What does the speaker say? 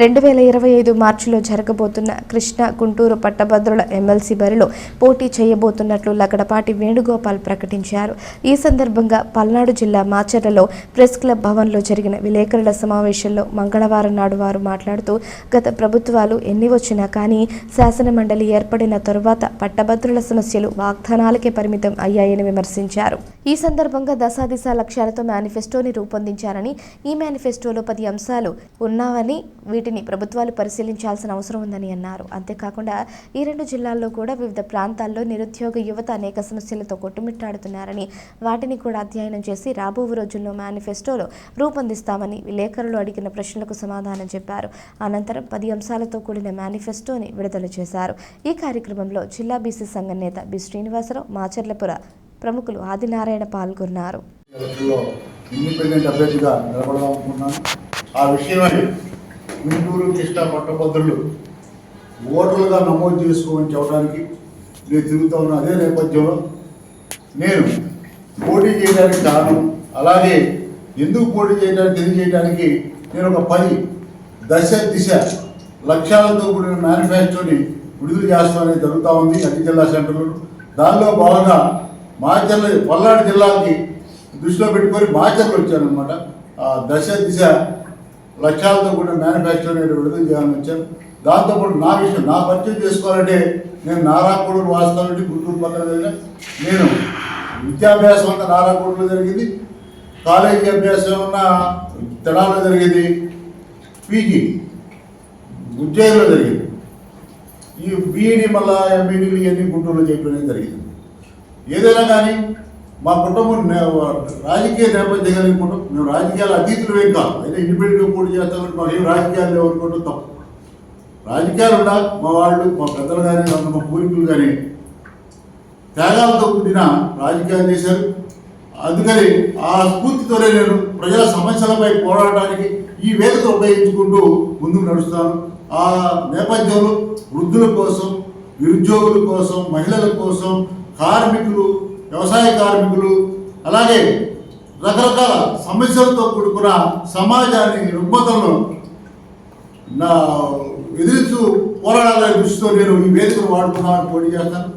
రెండు వేల ఇరవై ఐదు మార్చిలో జరగబోతున్న కృష్ణ గుంటూరు పట్టభద్రుల ఎమ్మెల్సీ బరిలో పోటీ చేయబోతున్నట్లు లగడపాటి వేణుగోపాల్ ప్రకటించారు. ఈ సందర్భంగా పల్నాడు జిల్లా మాచర్లలో ప్రెస్ క్లబ్ భవన్లో జరిగిన విలేకరుల సమావేశంలో మంగళవారం నాడు వారు మాట్లాడుతూ గత ప్రభుత్వాలు ఎన్ని వచ్చినా కానీ శాసనమండలి ఏర్పడిన తరువాత పట్టభద్రుల సమస్యలు వాగ్దానాలకే పరిమితం అయ్యాయని విమర్శించారు. ఈ సందర్భంగా దశాదిశ లక్ష్యాలతో మేనిఫెస్టోని రూపొందించారని ఈ మేనిఫెస్టోలో పది అంశాలు ఉన్నావని వీటిని ప్రభుత్వాలు పరిశీలించాల్సిన అవసరం ఉందని అన్నారు. అంతేకాకుండా ఈ రెండు జిల్లాల్లో కూడా వివిధ ప్రాంతాల్లో నిరుద్యోగ యువత అనేక సమస్యలతో కొట్టుమిట్టాడుతున్నారని వాటిని కూడా అధ్యయనం చేసి రాబో రోజుల్లో మేనిఫెస్టోలో రూపొందిస్తామని విలేకరులు అడిగిన ప్రశ్నలకు సమాధానం చెప్పారు. అనంతరం పది అంశాలతో కూడిన మేనిఫెస్టోని విడుదల చేశారు. ఈ కార్యక్రమంలో జిల్లా బీసీ సంఘ నేత బి. శ్రీనివాసరావు మాచర్లపుర ప్రముఖులు ఆదినారాయణ పాల్గొన్నారు. ఇండిపెండెంట్ అభ్యర్థిగా ఆ విషయమై గుంటూరు కృష్ణా పట్టభద్రులు ఓటర్లుగా నమోదు చేసుకోమని చెప్పడానికి నేను తిరుగుతా ఉన్న అదే నేపథ్యంలో నేను పోటీ చేయడానికి కారణం అలాగే ఎందుకు పోటీ చేయడానికి తెలియజేయడానికి నేను ఒక పది దశ దిశ లక్ష్యాలతో కూడిన మేనిఫెస్టోని విడుదల చేస్తామని జరుగుతూ ఉంది అన్ని జిల్లా సెంటర్లో. దానిలో భాగంగా మాచర్ల పల్నాడు జిల్లాకి దృష్టిలో పెట్టుకొని మాచర్లు వచ్చానమాట ఆ దశ దిశ లక్ష్యాలతో కూడిన మేనిఫెస్టో నేను విడుదల చేయాలని వచ్చాను దాంతోపాటు నా విషయం నా పరిచయం చేసుకోవాలంటే నేను నారాకోడూరు వాస్తవానికి గుంటూరు పక్కన జరిగిన నేను విద్యాభ్యాసం అంతా నారాకోడూరులో జరిగింది. కాలేజీ అభ్యాసం ఉన్న తెడాలో జరిగింది. పీజీ ఉజ్జయిన్లో జరిగింది. ఈ బీఈడి మళ్ళా ఎంబీడీలు ఇవన్నీ గుంటూరులో చేయడం జరిగింది. ఏదైనా కానీ మా కుటుంబం రాజకీయ నేపథ్యం కలిగిన కుటుంబం మేము రాజకీయాల అతీతులు ఏం కాదు. అయితే ఇండిపెండెంట్గా పోటీ చేస్తామని మాకు ఏం రాజకీయాలు లేవు తప్పు. రాజకీయాలు ఉండా మా వాళ్ళు మా పెద్దలు కానీ మా పూర్వీకులు కానీ త్యాగాలతో కూడిన రాజకీయాలు చేశారు. అందుకని ఆ స్ఫూర్తితోనే నేను ప్రజల సమస్యలపై పోరాడడానికి ఈ వేదిక ఉపయోగించుకుంటూ ముందుకు నడుస్తాను. ఆ నేపథ్యంలో వృద్ధుల కోసం నిరుద్యోగుల కోసం మహిళల కోసం కార్మికులు వ్యవసాయ కార్మికులు అలాగే రకరకాల సమస్యలతో కూడుకున్న సమాజాన్ని రుగ్మతలను నా పోరాడాలనే దృష్టితో నేను ఈ వేదికను వాడుకున్నాను పోటీ చేస్తాను.